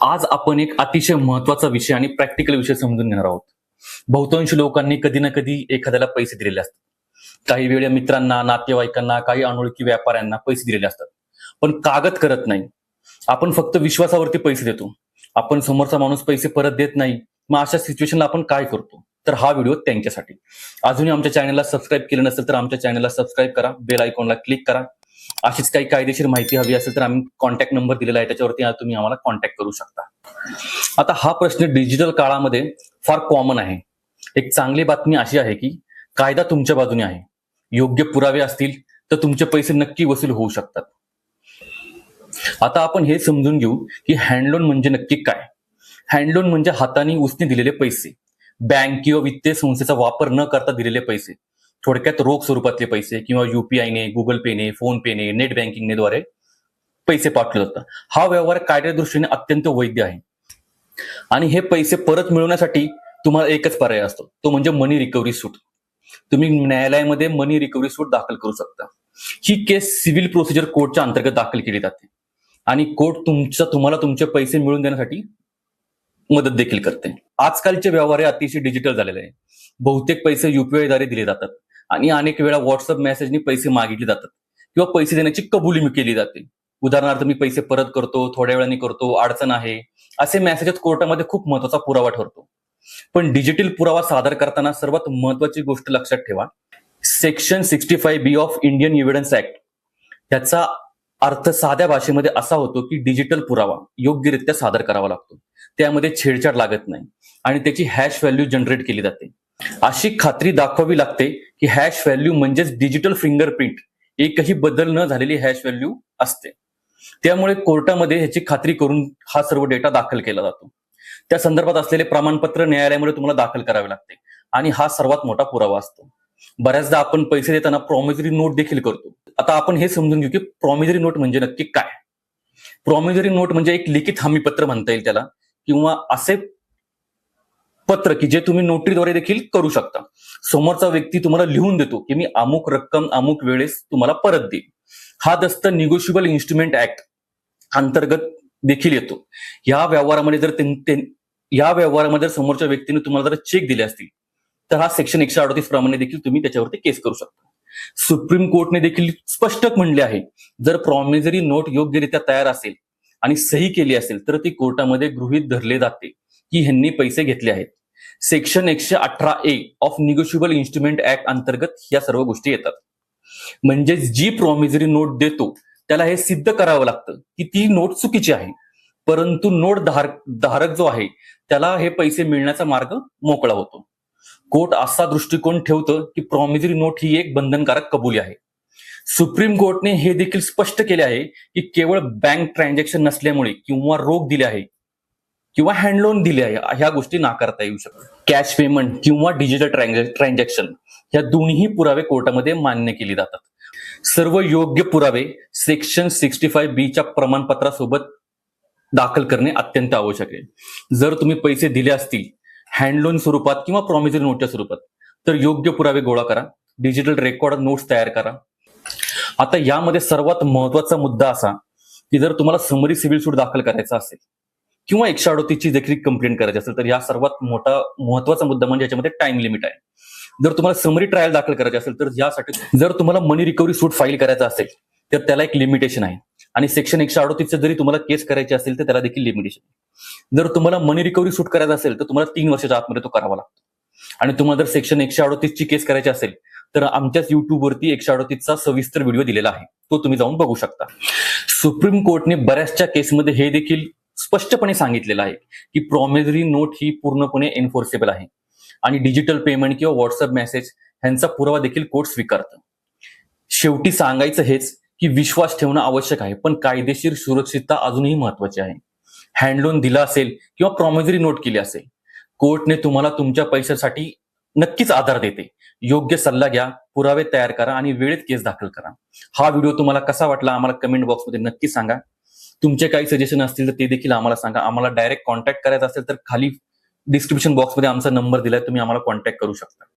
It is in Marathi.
आज आपण एक अतिशय महत्त्वाचा विषय आणि प्रॅक्टिकल विषय समजून घेणार आहोत. बहुतांश लोकांनी कधी ना कधी एखाद्याला पैसे दिलेले असतात. काही वेळा मित्रांना नातेवाईकांना काही अनोळखी व्यापाऱ्यांना पैसे दिलेले असतात. पण कागद करत नाही. आपण फक्त विश्वासावरती पैसे देतो. आपण समोरचा माणूस पैसे परत देत नाही. मग अशा सिच्युएशनला आपण काय करतो? तर हा व्हिडिओ त्यांच्यासाठी. अजूनही आमच्या चॅनलला सबस्क्राईब केलं नसेल तर आमच्या चॅनलला सबस्क्राईब करा. बेल आयकॉनला क्लिक करा. अशीच काही कायदेशीर माहिती हवी असेल तर आम्ही कॉन्टॅक्ट नंबर दिलेला आहे. त्याच्यावरती तुम्ही आम्हाला कॉन्टॅक्ट करू शकता. आता हा प्रश्न डिजिटल काळामध्ये फार कॉमन आहे. एक चांगली बातमी अशी आहे की कायदा तुमच्या बाजूने आहे. योग्य पुरावे असतील तर तुमचे पैसे नक्की वसूल होऊ शकतात. आता आपण हे समजून घेऊ की हँडलोन म्हणजे नक्की काय. हँडलोन म्हणजे हाताने उसने दिलेले पैसे. बँक किंवा वित्तीय संस्थेचा वापर न करता दिलेले पैसे. थोडक्यात रोख स्वरूपातले पैसे किंवा युपीआयने गुगल पेने फोन पेने नेट बँकिंगने द्वारे पैसे पाठवले जातात. हा व्यवहार कायद्यादृष्टीने अत्यंत वैध आहे. आणि हे पैसे परत मिळवण्यासाठी तुम्हाला एकच पर्याय असतो. तो म्हणजे मनी रिकव्हरी सूट तुम्ही न्यायालयामध्ये मनी रिकव्हरी सूट दाखल करू शकता. ही केस सिव्हिल प्रोसिजर कोर्टच्या अंतर्गत दाखल केली जाते. आणि कोर्ट तुमचा तुम्हाला तुमचे पैसे मिळवून देण्यासाठी मदत देखील करते. आजकालचे व्यवहार हे अतिशय डिजिटल झालेले आहे. बहुतेक पैसे युपीआयद्वारे दिले जातात. आणि अनेक वेळा व्हॉट्सअप मेसेजनी पैसे मागितले जातात. किंवा पैसे देण्याची कबुली केली जाते. उदाहरणार्थ मी पैसे परत करतो थोड्या वेळाने करतो अडचण आहे. असे मेसेजेस कोर्टामध्ये खूप महत्त्वाचा पुरावा ठरतो. पण डिजिटल पुरावा सादर करताना सर्वात महत्वाची गोष्ट लक्षात ठेवा. Section sixty five B of Indian evidence act त्याचा अर्थ साध्या भाषेमध्ये असा होतो की डिजिटल पुरावा योग्यरित्या सादर करावा लागतो. त्यामध्ये छेडछाड लागत नाही आणि त्याची हॅश व्हॅल्यू जनरेट केली जाते. अशी खात्री दाखवावी लागते की हॅश व्हॅल्यू म्हणजेच डिजिटल फिंगरप्रिंट एकही बदल न झालेली हॅश व्हॅल्यू असते. त्यामुळे कोर्टामध्ये ह्याची खात्री करून हा सर्व डेटा दाखल केला जातो. त्या संदर्भात असलेले प्रमाणपत्र न्यायालयामध्ये तुम्हाला दाखल करावे लागते आणि हा सर्वात मोठा पुरावा असतो. बऱ्याचदा आपण पैसे देताना प्रॉमिजरी नोट देखील करतो. आता आपण हे समजून घेऊ की प्रॉमिजरी नोट म्हणजे नक्की काय? प्रॉमिजरी नोट म्हणजे एक लिखित हमीपत्र म्हणता येईल त्याला किंवा असे पत्र की जे तुम्ही नोटरीद्वारे देखील करू शकता. समोरचा व्यक्ती तुम्हाला लिहून देतो की मी अमुक रक्कम अमुक वेळेस तुम्हाला परत देईल हा दस्त निगोशिबल इन्स्ट्रुमेंट ऍक्ट अंतर्गत देखील येतो. या व्यवहारामध्ये जर या व्यवहारामध्ये जर समोरच्या व्यक्तीने तुम्हाला जर चेक दिले असतील तर हा सेक्शन एकशे अडतीस प्रमाणे देखील तुम्ही त्याच्यावरती केस करू शकता. सुप्रीम कोर्टने देखील स्पष्ट म्हणले आहे जर प्रॉमिझरी नोट योग्यरित्या तयार असेल आणि सही केली असेल तर ती कोर्टामध्ये गृहीत धरले जाते. की ह्यांनी पैसे घेतले आहेत. सेक्शन एकशे अठरा A of negotiable instrument act अंतर्गत या सर्व गोष्टी येतात. म्हणजे जी प्रॉमिजरी नोट देतो त्याला हे सिद्ध करावं लागतं की ती नोट चुकीची आहे. परंतु नोट धारक धारक जो आहे त्याला हे पैसे मिळण्याचा मार्ग मोकळा होतो. कोर्ट असा दृष्टिकोन ठेवतं की प्रॉमिजरी नोट ही एक बंधनकारक कबुली आहे. सुप्रीम कोर्टने हे देखील स्पष्ट केले आहे की केवळ बँक ट्रान्झॅक्शन नसल्यामुळे किंवा रोख दिले आहे किंवा हँडलोन दिले आहे ह्या गोष्टी नाकारता येऊ शकतात. कॅश पेमेंट किंवा डिजिटल ट्रान्झॅक्शन ह्या दोन्ही पुरावे कोर्टामध्ये मान्य केली जातात. सर्व योग्य पुरावे सेक्शन सिक्स्टी फाय बीच्या प्रमाणपत्रासोबत दाखल करणे अत्यंत आवश्यक आहे. जर तुम्ही पैसे दिले असतील हँडलोन स्वरूपात किंवा प्रॉमिसरी नोटच्या स्वरूपात तर योग्य पुरावे गोळा करा. डिजिटल रेकॉर्ड नोट्स तयार करा. आता यामध्ये सर्वात महत्त्वाचा मुद्दा असा की जर तुम्हाला समरी सिव्हिल सूट दाखल करायचा असेल किंवा एकशे अडोतीसची देखील कंप्लेंट करायची असेल तर या सर्वात मोठा महत्त्वाचा मुद्दा म्हणजे याच्यामध्ये टाइम लिमिट आहे. जर तुम्हाला समरी ट्रायल दाखल करायची असेल तर यासाठी जर तुम्हाला मनी रिकव्हरी सूट फाईल करायचा असेल तर त्याला एक लिमिटेशन आहे. आणि सेक्शन एकशे अडोतीसचं जरी तुम्हाला केस करायची असेल तर त्याला देखील लिमिटेशन जर तुम्हाला मनी रिकव्हरी सूट करायचा असेल तर तुम्हाला तीन वर्षाच्या आतमध्ये तो करावा लागतो. आणि तुम्हाला जर सेक्शन एकशे अडोतीसची केस करायची असेल तर आमच्याच युट्यूबवरती एकशे अडतीसचा सविस्तर व्हिडिओ दिलेला आहे. तो तुम्ही जाऊन बघू शकता. सुप्रीम कोर्टने बऱ्याचशा केसमध्ये हे देखील स्पष्टपणे सांगितलेलं आहे की प्रॉमिजरी नोट ही पूर्णपणे एन्फोर्सेबल आहे. आणि डिजिटल पेमेंट किंवा व्हॉट्सअप मेसेज ह्यांचा पुरावा देखील कोर्ट स्वीकारतं. शेवटी सांगायचं हेच की विश्वास ठेवणं आवश्यक आहे पण कायदेशीर सुरक्षितता अजूनही महत्वाची आहे. हँडलोन दिला असेल किंवा प्रॉमिजरी नोट केली असेल कोर्टने तुम्हाला तुमच्या पैशासाठी नक्कीच आधार देते. योग्य सल्ला घ्या पुरावे तयार करा आणि वेळेत केस दाखल करा. हा व्हिडिओ तुम्हाला कसा वाटला आम्हाला कमेंट बॉक्समध्ये नक्की सांगा. तुमचे काही सजेशन असतील तर ते देखील आम्हाला सांगा. आम्हाला डायरेक्ट कॉन्टॅक्ट करायचा असेल तर खाली डिस्क्रिप्शन बॉक्समध्ये आमचा नंबर दिलाय तुम्ही आम्हाला कॉन्टॅक्ट करू शकता.